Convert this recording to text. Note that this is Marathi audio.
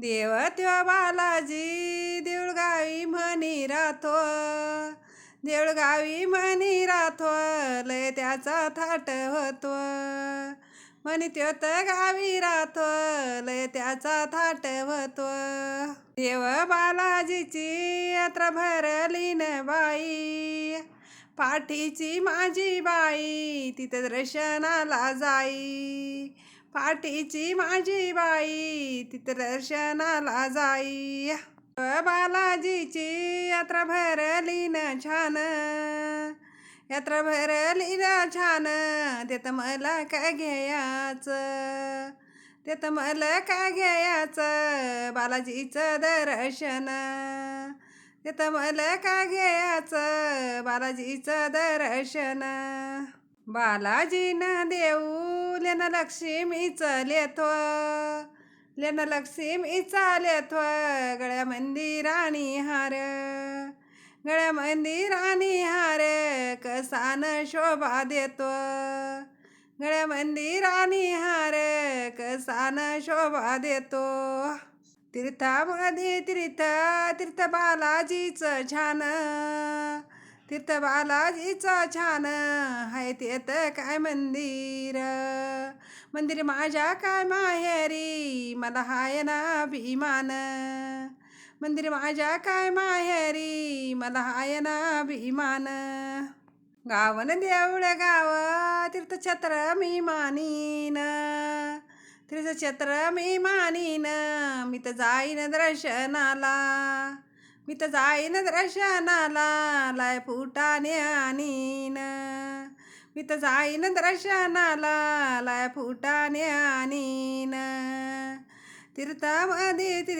देव त्यो बालाजी देऊळगावी म्हणी राहतो. देऊळगावी म्हणी राहतो लय त्याचा थाट होतो. म्हणी त्यो तर गावी राहतो लय त्याचा थाट होतो. देव बालाजीची यात्रा भरली न बाई. पाठीची माझी बाई तिथं दर्शनाला जाई. पाठीची माझी बाई तिथं दर्शनाला जाई. बालाजीची यात्रा भरली न छान. यात्रा भरली न छान. त्यात मला काय घ्यायचं? तर मला काय घ्यायचं? बालाजीचं दर्शन. त्यात मला काय घ्यायचं? बालाजीचं दर्शन. बालाजीनं देऊ लेनलक्ष्मी लक्ष्मीचं लेथो लेनलक्ष्मी लक्ष्मीचा लेथो गळ्या मंदिराणी हार. गळ्या मंदिराणी हार कसान शोभा देतो. गळ्या मंदिराणी हार कसान शोभा देतो. तीर्थामध्ये तीर्थ तीर्थ बालाजीचं छान. तीर्थ बालाजीचा छान हाय तेत काय मंदिर? मंदिर माझ्या काय माहेरी? मला हाय ना अभिमान. मंदिर माझ्या काय माहेरी? मला हाय ना अभिमान. गावन देवळ गाव तीर्थछत्र मी मानीन. तीर्थछत्र मी मानीन मी तर जाईन दर्शनाला. मी तर जाईन दर्शनाला लाय फुटाने आणीन. मी तर जाईन दर्शनाला लाय फुटाने आणीन. तीर्थामध्ये तीर्थ